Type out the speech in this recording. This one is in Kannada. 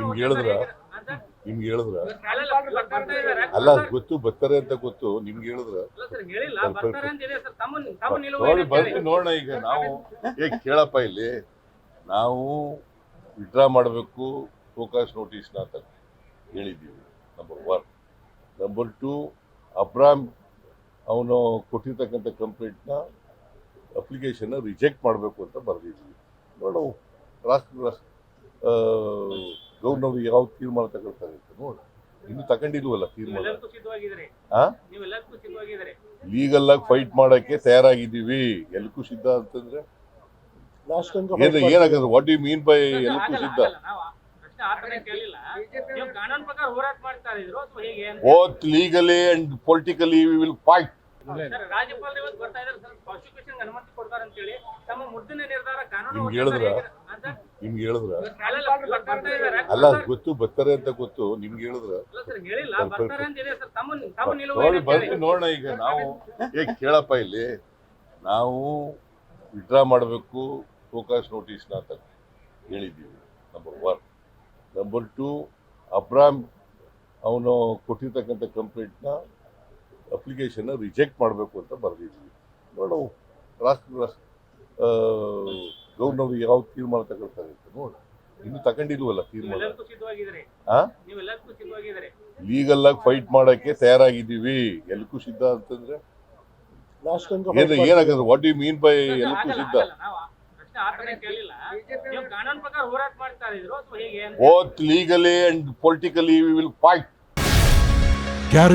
ನಿಮ್ಗೆ ಹೇಳಿದ್ರ? ನಿಮ್ಗೆ ಹೇಳಿದ್ರ? ಅಲ್ಲ, ಗೊತ್ತು ಬರ್ತಾರೆ ಅಂತ ಗೊತ್ತು. ನಿಮ್ಗೆ ಹೇಳಿದ್ರ? ಅಲ್ಲ ಸರ್ ಹೇಳಿಲ್ಲ. ಬರ್ತಾರೆ ಅಂತ ಇದೆ ಸರ್. ತಮ್ಮ ತಮ್ಮ ನಿಲುವು ನೋಡಿ ಬರ್ತೀವಿ ನೋಡೋಣ ಈಗ. ನಾವು ಏ ಕೇಳಪ್ಪ ಇಲ್ಲಿ. ನಾವು ವಿಡ್ರಾ ಮಾಡಬೇಕು ಫೋಕಸ್ ನೋಟಿಸ್ನ ಅಂತ ಹೇಳಿದ್ದೀವಿ ನಂಬರ್ ಒನ್ ನಂಬರ್ ಟು ಅಬ್ರಾಮ್ ಅವನು ಕೊಟ್ಟಿರ್ತಕ್ಕಂಥ ಕಂಪ್ಲೇಂಟ್ನ ಅಪ್ಲಿಕೇಶನ್ನ ರಿಜೆಕ್ಟ್ ಮಾಡಬೇಕು ಅಂತ ಬರೆದಿದ್ವಿ. ನೋಡು ರಾಷ್ಟ್ರ ಗೌರ್ನರ್ ಯಾವ ತೀರ್ಮಾನ ತಗೊಳ್ತಾರೆ ಅಂತ ನೋಡು ಇನ್ನು ತಗೊಂಡಿಲ್ವಲ್ಲ ತೀರ್ಮಾನ? ಲೀಗಲ್ ಆಗಿ ಫೈಟ್ ಮಾಡಕ್ಕೆ ತಯಾರಾಗಿದ್ದೀವಿ. ಎಲ್ಲಕ್ಕೂ ಸಿದ್ಧ ಅಂತಂದ್ರೆ? ಏನ್ ಏನಾಗದು? ವಾಟ್ ಯು ಮೀನ್ ಬೈ ಎಲ್ಲಕ್ಕೂ ಎಲ್ಕೂ ಸಿದ್ಧ? Both legally and politically we will fight sir ರಾಜ್ಯಪಾಲರು ಬರ್ತಾ ಇದ್ದಾರೆ. ಸರ್ ಪ್ರಾಸಿಕ್ಯೂಷನ್ ಅನುಮತಿ ಕೊಡ್ತಾರೆ ಅಂತೇಳಿ ತಮ್ಮ ಮುದ್ದಿನ ನಿರ್ಧಾರ ಕಾನೂನು ನಿಮ್ಗೆ ಹೇಳಿದ್ರಾ? ನಿಮ್ಗೆ ಹೇಳಿದ್ರ? ಅಲ್ಲ, ಗೊತ್ತು ಬರ್ತಾರೆ ಅಂತ ಗೊತ್ತು. ನಿಮ್ಗೆ ಹೇಳಿದ್ರ? ಅಲ್ಲ ಸರ್ ಹೇಳಿಲ್ಲ. ಬರ್ತಾರೆ ಅಂತ ಇದೆ ಸರ್. ತಮ್ಮ ತಮ್ಮ ನಿಲುವು ನೋಡಿ ನೋಡೋಣ ಈಗ. ನಾವು ಏ ಕೇಳಪ್ಪ ಇಲ್ಲಿ. ನಾವು ವಿಡ್ರಾ ಮಾಡಬೇಕು ಫೋಕಸ್ ನೋಟಿಸ್ನ ಅಂತ ಹೇಳಿದ್ದೀವಿ ನಂಬರ್ ಒನ್ ನಂಬರ್ ಟು ಅಬ್ರಾಮ್ ಅವನು ಕೊಟ್ಟಿರ್ತಕ್ಕಂಥ ಕಂಪ್ಲೇಂಟ್ನ ಅಪ್ಲಿಕೇಶನ್ನ ರಿಜೆಕ್ಟ್ ಮಾಡಬೇಕು ಅಂತ ಬರೆದಿದ್ದೀವಿ ನೋಡೋ ರಾಷ್ಟ್ರ ಗೌರ್ನರ್ ಯಾವ ತೀರ್ಮಾನ ತಗೊಳ್ತಾರೆ ಅಂತ ನೋಡು ಇನ್ನು ತಗೊಂಡಿಲ್ವಲ್ಲ ತೀರ್ಮಾನ? ಲೀಗಲ್ ಆಗಿ ಫೈಟ್ ಮಾಡಕ್ಕೆ ತಯಾರಾಗಿದ್ದೀವಿ. ಎಲ್ಲಕ್ಕೂ ಸಿದ್ಧ ಅಂತಂದ್ರೆ? ಏನಾಗಂದ್ರೆ ಏನಾಗದು? ವಾಟ್ ಯು ಮೀನ್ ಬೈ ಎಲ್ಲಕ್ಕೂ ಸಿದ್ಧ? ಆಗಲ್ಲ. Legally and politically we will fight. ಪ್ರಕಾರ